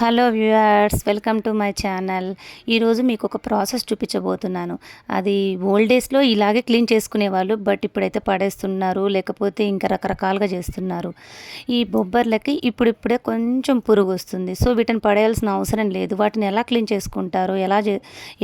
Hello viewers welcome to my channel. ఈరోజు మీకు ఒక ప్రాసెస్ చూపించబోతున్నాను. అది ఓల్డ్ డేస్లో ఇలాగే క్లీన్ చేసుకునేవాళ్ళు బట్ ఇప్పుడైతే పడేస్తున్నారు లేకపోతే ఇంకా రకరకాలుగా చేస్తున్నారు. ఈ బొబ్బర్లకి ఇప్పుడిప్పుడే కొంచెం పురుగు వస్తుంది. సో వీటిని పడేయాల్సిన అవసరం లేదు. వాటిని ఎలా క్లీన్ చేసుకుంటారు ఎలా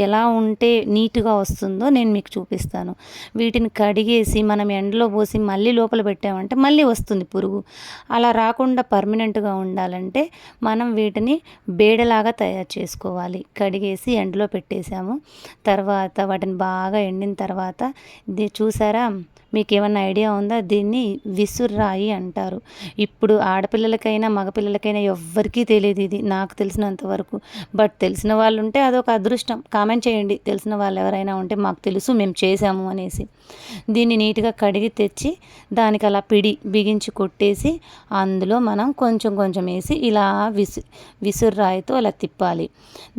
ఎలా ఉంటే నీట్గా వస్తుందో నేను మీకు చూపిస్తాను. వీటిని కడిగేసి మనం ఎండలో పోసి మళ్ళీ లోపల పెట్టామంటే మళ్ళీ వస్తుంది పురుగు. అలా రాకుండా పర్మనెంట్గా ఉండాలంటే మనం వీటిని బేడలాగా తయారు చేసుకోవాలి. కడిగేసి ఎండలో పెట్టేసాము తర్వాత వాటిని బాగా ఎండిన తర్వాత ఇది చూసారా? మీకు ఏమన్నా ఐడియా ఉందా? దీన్ని విసుర్రాయి అంటారు. ఇప్పుడు ఆడపిల్లలకైనా మగపిల్లలకైనా ఎవ్వరికీ తెలియదు ఇది. నాకు తెలిసినంత వరకు. బట్ తెలిసిన వాళ్ళు ఉంటే అదొక అదృష్టం. కామెంట్ చేయండి. తెలిసిన వాళ్ళు ఎవరైనా ఉంటే మాకు తెలుసు మేము చేసాము అనేసి. దీన్ని నీట్గా కడిగి తెచ్చి దానికి అలా పిడి బిగించి కొట్టేసి అందులో మనం కొంచెం కొంచెం వేసి ఇలా విసు విసుర్రాయితో అలా తిప్పాలి.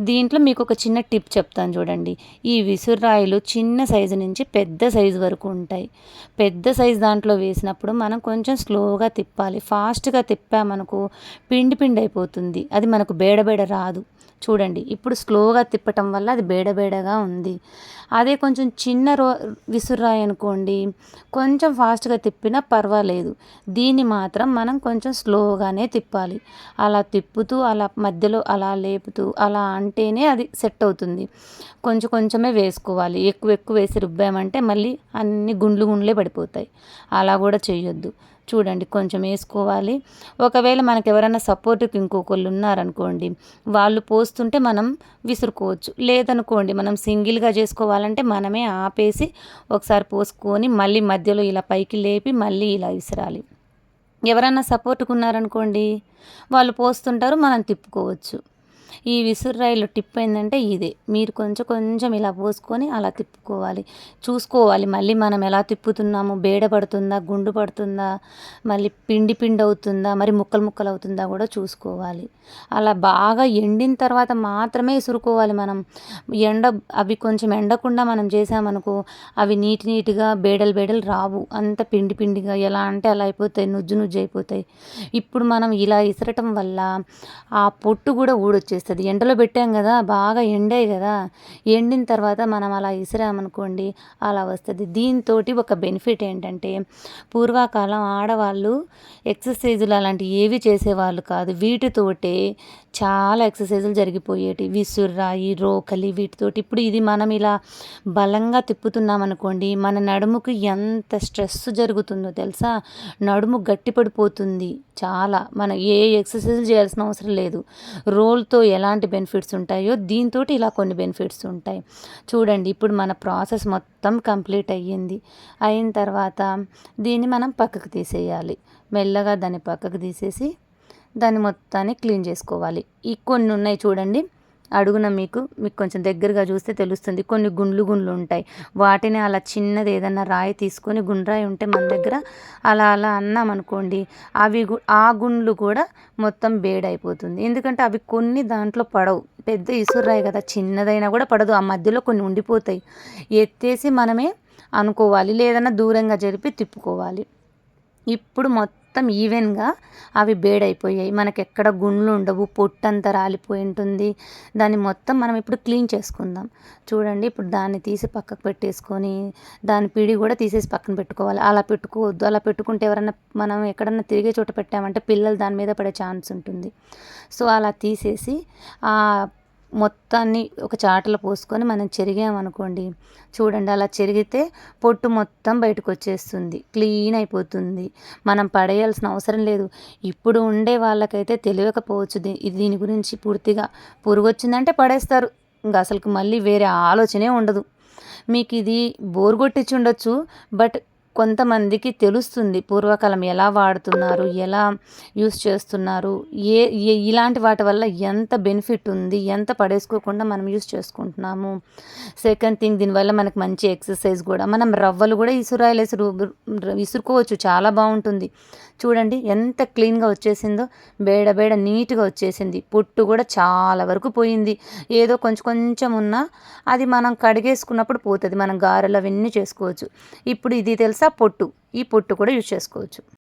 దీంట్లో మీకు ఒక చిన్న టిప్ చెప్తాను చూడండి. ఈ విసుర్రాయిలు చిన్న సైజు నుంచి పెద్ద సైజు వరకు ఉంటాయి. పెద్ద సైజు దాంట్లో వేసినప్పుడు మనం కొంచెం స్లోగా తిప్పాలి. ఫాస్ట్గా తిప్పామనుకో పిండి పిండి అయిపోతుంది. అది మనకు బేడబేడ రాదు. చూడండి. ఇప్పుడు స్లోగా తిప్పటం వల్ల అది బేడబేడగా ఉంది. అదే కొంచెం చిన్న రో విసురాయి అనుకోండి కొంచెం ఫాస్ట్గా తిప్పినా పర్వాలేదు. దీన్ని మాత్రం మనం కొంచెం స్లోగానే తిప్పాలి. అలా తిప్పుతూ అలా మధ్యలో అలా లేపుతూ అలా అంటేనే అది సెట్ అవుతుంది. కొంచెం కొంచెమే వేసుకోవాలి. ఎక్కువ ఎక్కువ వేసి రుబ్బామంటే మళ్ళీ అన్ని గుండ్లు గుండ్లే పడిపోతాయి. అలా కూడా చేయొద్దు చూడండి కొంచెం వేసుకోవాలి. ఒకవేళ మనకు ఎవరైనా సపోర్ట్కి ఇంకొకళ్ళు ఉన్నారనుకోండి వాళ్ళు పోస్తుంటే మనం విసురుకోవచ్చు. లేదనుకోండి మనం సింగిల్గా చేసుకోవాలంటే మనమే ఆపేసి ఒకసారి పోసుకొని మళ్ళీ మధ్యలో ఇలా పైకి లేపి మళ్ళీ ఇలా విసరాలి. ఎవరైనా సపోర్ట్కు ఉన్నారనుకోండి వాళ్ళు పోస్తుంటారు మనం తిప్పుకోవచ్చు. ఈ విసుర్రాయిలో టిప్ ఏంటంటే ఇదే. మీరు కొంచెం కొంచెం ఇలా పోసుకొని అలా తిప్పుకోవాలి. చూసుకోవాలి. మళ్ళీ మనం ఎలా తిప్పుతున్నాము? బేడ పడుతుందా? గుండు పడుతుందా? మళ్ళీ పిండి పిండి అవుతుందా మరి ముక్కలు ముక్కలు అవుతుందా కూడా చూసుకోవాలి. అలా బాగా ఎండిన తర్వాత మాత్రమే ఇసురుకోవాలి మనం. ఎండ అవి కొంచెం ఎండకుండా మనం చేసామనుకో అవి నీటి నీటిగా బేడలు బేడలు రావు. అంత పిండి పిండిగా ఎలా అంటే అలా అయిపోతాయి. నుజ్జు నుజ్జు అయిపోతాయి. ఇప్పుడు మనం ఇలా ఇసరటం వల్ల ఆ పొట్టు కూడా ఊడొచ్చేస్తుంది. ఎండలో పెట్టాం కదా బాగా ఎండాయి కదా. ఎండిన తర్వాత మనం అలా ఇసిరామనుకోండి అలా వస్తుంది. దీంతో ఒక బెనిఫిట్ ఏంటంటే పూర్వకాలం ఆడవాళ్ళు ఎక్సర్సైజులు అలాంటివి ఏవి చేసేవాళ్ళు కాదు. వీటితోటే చాలా ఎక్సర్సైజులు జరిగిపోయేటి. విసుర్రాయి రోకలి వీటితోటి. ఇప్పుడు ఇది మనం ఇలా బలంగా తిప్పుతున్నాం అనుకోండి మన నడుముకు ఎంత స్ట్రెస్ జరుగుతుందో తెలుసా? నడుము గట్టిపడిపోతుంది చాలా. మనం ఏ ఎక్సర్సైజులు చేయాల్సిన అవసరం లేదు. రోల్తో ఎలాంటి బెనిఫిట్స్ ఉంటాయో దీంతో ఇలా కొన్ని బెనిఫిట్స్ ఉంటాయి. చూడండి ఇప్పుడు మన ప్రాసెస్ మొత్తం కంప్లీట్ అయ్యింది. అయిన తర్వాత దీన్ని మనం పక్కకు తీసేయాలి. మెల్లగా దాన్ని పక్కకు తీసేసి దాన్ని మొత్తాన్ని క్లీన్ చేసుకోవాలి. ఈ కొన్ని ఉన్నాయి చూడండి. అడుగున మీకు మీకు కొంచెం దగ్గరగా చూస్తే తెలుస్తుంది. కొన్ని గుండ్లు గుండ్లు ఉంటాయి. వాటిని అలా చిన్నది ఏదన్నా రాయి తీసుకొని గుండ్రాయి ఉంటే మన దగ్గర అలా అలా అన్నాం అనుకోండి అవి ఆ గుండ్లు కూడా మొత్తం బేడైపోతుంది. ఎందుకంటే అవి కొన్ని దాంట్లో పడవు. పెద్ద ఇసురాయి కదా చిన్నదైనా కూడా పడదు. ఆ మధ్యలో కొన్ని ఉండిపోతాయి. ఎత్తేసి మనమే అనుకోవాలి. లేదన్నా దూరంగా జరిపి తిప్పుకోవాలి. ఇప్పుడు మొత్తం ఈవెన్గా అవి బేడైపోయాయి. మనకి ఎక్కడ గుండ్లు ఉండవు పొట్టంతా రాలిపోయి ఉంటుంది. దాన్ని మొత్తం మనం ఇప్పుడు క్లీన్ చేసుకుందాం. చూడండి ఇప్పుడు దాన్ని తీసి పక్కకు పెట్టేసుకొని దాని పిడి కూడా తీసేసి పక్కన పెట్టుకోవాలి. అలా పెట్టుకోవద్దు. అలా పెట్టుకుంటే ఎవరన్నా మనం ఎక్కడన్నా తిరిగే చోట పెట్టామంటే పిల్లలు దాని మీద పడే ఛాన్స్ ఉంటుంది. సో అలా తీసేసి మొత్తాన్ని ఒక చాటలో పోసుకొని మనం చెరిగామనుకోండి చూడండి అలా చెరిగితే పొట్టు మొత్తం బయటకు వచ్చేస్తుంది క్లీన్ అయిపోతుంది. మనం పడేయాల్సిన అవసరం లేదు. ఇప్పుడు ఉండే వాళ్ళకైతే తెలియకపోవచ్చు దీని గురించి పూర్తిగా పురుగు వచ్చిందంటే పడేస్తారు. ఇంకా అసలుకి మళ్ళీ వేరే ఆలోచనే ఉండదు. మీకు ఇది బోర్ కొట్టించి ఉండొచ్చు బట్ కొంతమందికి తెలుస్తుంది పూర్వకాలం ఎలా వాడుతున్నారు ఎలా యూస్ చేస్తున్నారు ఏ ఇలాంటి వాటి వల్ల ఎంత బెనిఫిట్ ఉంది ఎంత పడేసుకోకుండా మనం యూస్ చేసుకుంటున్నాము. సెకండ్ థింగ్ దీనివల్ల మనకు మంచి ఎక్సర్సైజ్ కూడా. మనం రవ్వలు కూడా ఇసురాయలు ఇసురు విసురుకోవచ్చు చాలా బాగుంటుంది. చూడండి ఎంత క్లీన్గా వచ్చేసిందో బేడ బేడ నీట్గా వచ్చేసింది. పుట్టు కూడా చాలా వరకు పోయింది. ఏదో కొంచెం కొంచెం ఉన్నా అది మనం కడిగేసుకున్నప్పుడు పోతుంది. మనం గారెలు అవన్నీ చేసుకోవచ్చు. ఇప్పుడు ఇది తెలుసా? పొట్టు. ఈ పొట్టు కూడా యూజ్ చేసుకోవచ్చు.